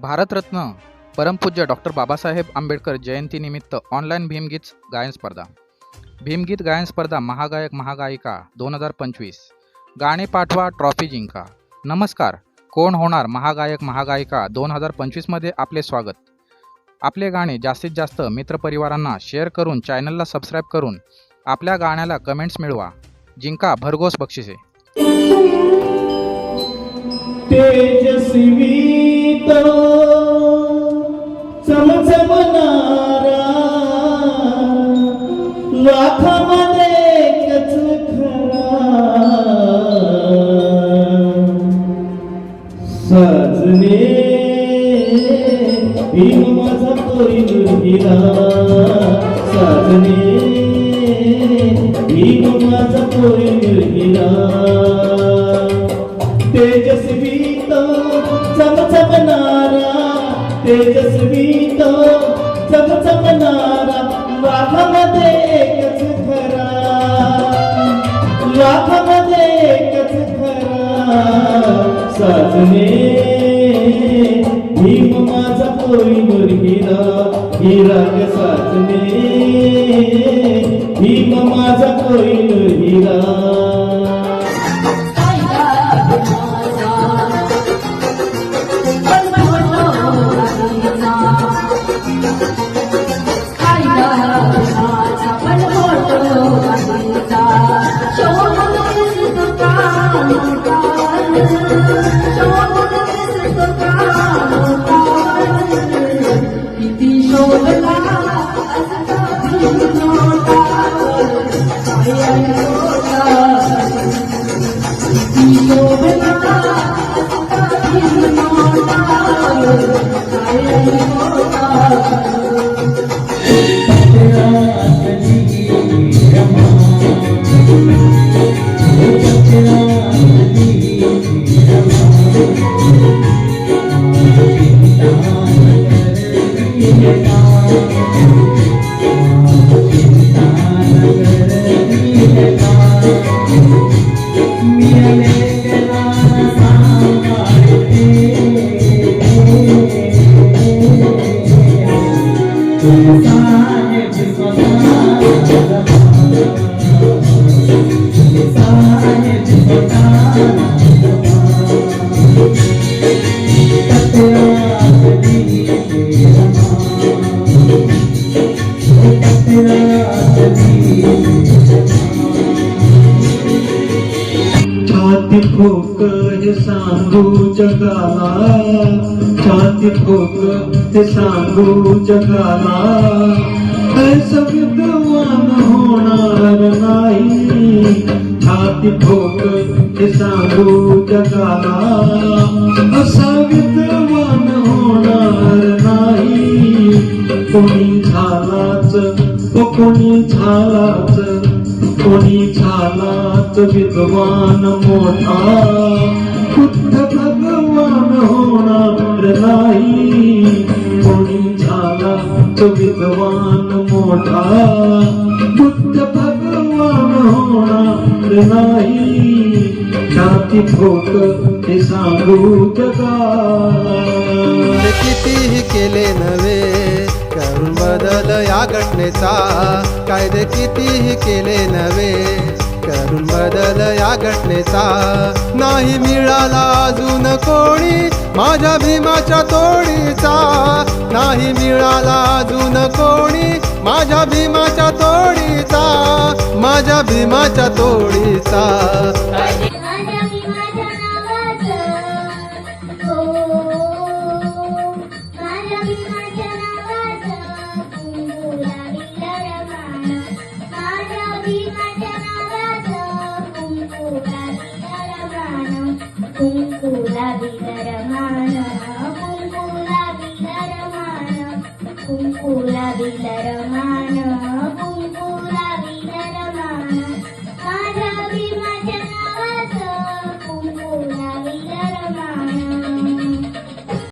भारतरत्न परमपूज्य डॉक्टर बाबासाहेब आंबेडकर जयंतीनिमित्त ऑनलाईन भीमगीत गायन स्पर्धा. भीमगीत गायन स्पर्धा महागायक महागायिका दोन हजार पंचवीस. गाणे पाठवा ट्रॉफी जिंका. नमस्कार कोण होणार महागायक महागायिका दोन हजार पंचवीसमध्ये आपले स्वागत. आपले गाणे जास्तीत जास्त मित्रपरिवारांना शेअर करून चॅनलला सबस्क्राईब करून आपल्या गाण्याला कमेंट्स मिळवा. जिंका भरघोस बक्षिसे. माझा मुलगीला साजने सजने भीम माझा तोरी हिरा तेजस्वी तो चमचमणारा तेजस्वी तो चमचमणारा लाखामध्ये एकच खरा. लाखामध्ये एकच खरा. साजने हिरा ग साजने भीम माझा कोरीवर हिरा छाती ठोक हे सांगू जगाला. छाती ठोक हे सांगू जगाला. ऐसा विद्वान होणार नाही. छाती ठोक हे सांगू जगाला. असा विद्वान होणार नाही. कोणी झालाच कोणी झालाच कोणी झालाच विद्वान मोठा? खुद्द भगवान होणार नाही. कोणी झालाच विद्वान मोठा? खुद्द भगवान होणार नाही. छाती ठोक ते सांगू जगा. कितीही केले नव्हे करून बदल या घटनेचा. कायदे कितीही केले नव्हे करून बदल या घटनेचा. नाही मिळाला अजून कोणी माझ्या भीमाच्या तोडीचा. नाही मिळाला अजून कोणी माझ्या भीमाच्या तोडीचा. माझ्या भीमाच्या तोडीचा. குங்குலாபி தரமான குங்குலாபி தரமான குங்குலாபி தரமான